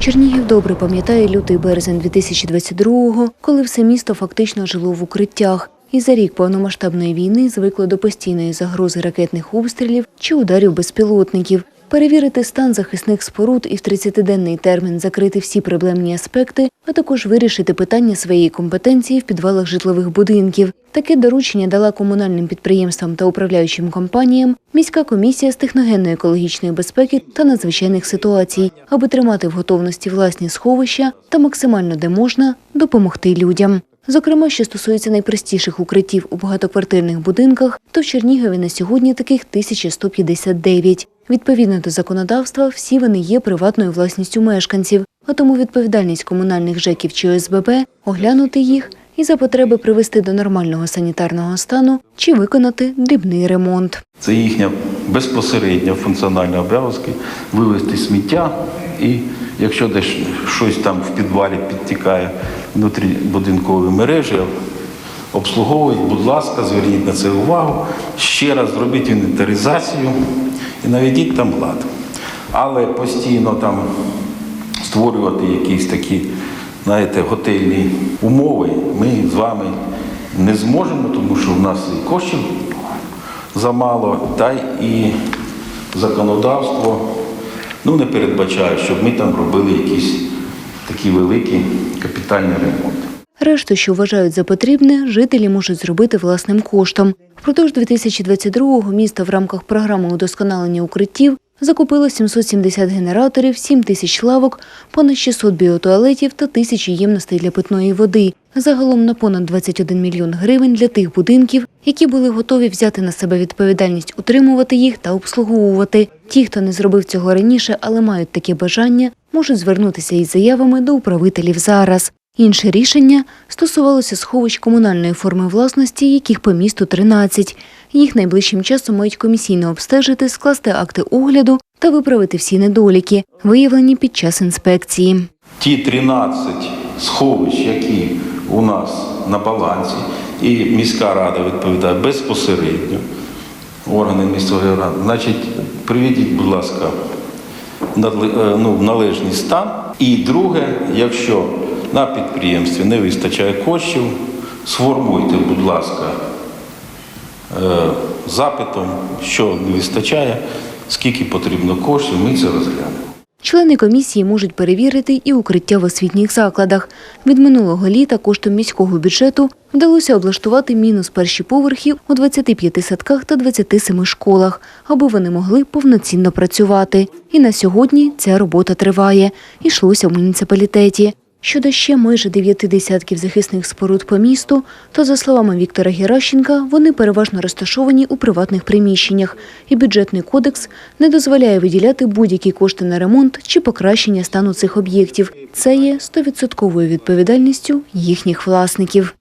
Чернігів добре пам'ятає лютий березень 2022-го, коли все місто фактично жило в укриттях. І за рік повномасштабної війни звикли до постійної загрози ракетних обстрілів чи ударів безпілотників. Перевірити стан захисних споруд і в 30-денний термін закрити всі проблемні аспекти, а також вирішити питання своєї компетенції в підвалах житлових будинків. Таке доручення дала комунальним підприємствам та управляючим компаніям міська комісія з техногенної екологічної безпеки та надзвичайних ситуацій, аби тримати в готовності власні сховища та максимально де можна допомогти людям. Зокрема, що стосується найпростіших укриттів у багатоквартирних будинках, то в Чернігові на сьогодні таких 1159. Відповідно до законодавства, всі вони є приватною власністю мешканців, а тому відповідальність комунальних ЖЕКів чи ОСББ – оглянути їх і за потреби привести до нормального санітарного стану чи виконати дрібний ремонт. Це їхня безпосередня функціональна обов'язки вивезти сміття і якщо десь щось там в підвалі підтікає внутрібудинкові мережі, обслуговують, будь ласка, зверніть на це увагу. Ще раз зробіть інвентаризацію і наведіть там лад. Але постійно там створювати якісь такі, знаєте, готельні умови ми з вами не зможемо, тому що в нас і коштів замало, та і законодавство ну, не передбачає, щоб ми там робили якісь такі великі капітальні ремонти. Решту, що вважають за потрібне, жителі можуть зробити власним коштом. Впродовж 2022-го місто в рамках програми удосконалення укриттів закупило 770 генераторів, 7 тисяч лавок, понад 600 біотуалетів та тисячі ємностей для питної води. Загалом на понад 21 мільйон гривень для тих будинків, які були готові взяти на себе відповідальність утримувати їх та обслуговувати. Ті, хто не зробив цього раніше, але мають таке бажання, можуть звернутися із заявами до управителів зараз. Інше рішення стосувалося сховищ комунальної форми власності, яких по місту 13. Їх найближчим часом мають комісійно обстежити, скласти акти огляду та виправити всі недоліки, виявлені під час інспекції. Ті 13 сховищ, які у нас на балансі, і міська рада відповідає безпосередньо, органи місцевої ради, значить, приведіть, будь ласка, е, ну, належний стан. І друге, якщо на підприємстві не вистачає коштів, сформуйте, будь ласка, запитом, що не вистачає, скільки потрібно коштів, ми це розглянемо. Члени комісії можуть перевірити і укриття в освітніх закладах. Від минулого літа коштом міського бюджету вдалося облаштувати мінус перші поверхи у 25 садках та 27 школах, аби вони могли повноцінно працювати. І на сьогодні ця робота триває. Ішлося в муніципалітеті. Щодо ще майже дев'яти десятків захисних споруд по місту, то, за словами Віктора Геращенка, вони переважно розташовані у приватних приміщеннях, і бюджетний кодекс не дозволяє виділяти будь-які кошти на ремонт чи покращення стану цих об'єктів. Це є стовідсотковою відповідальністю їхніх власників.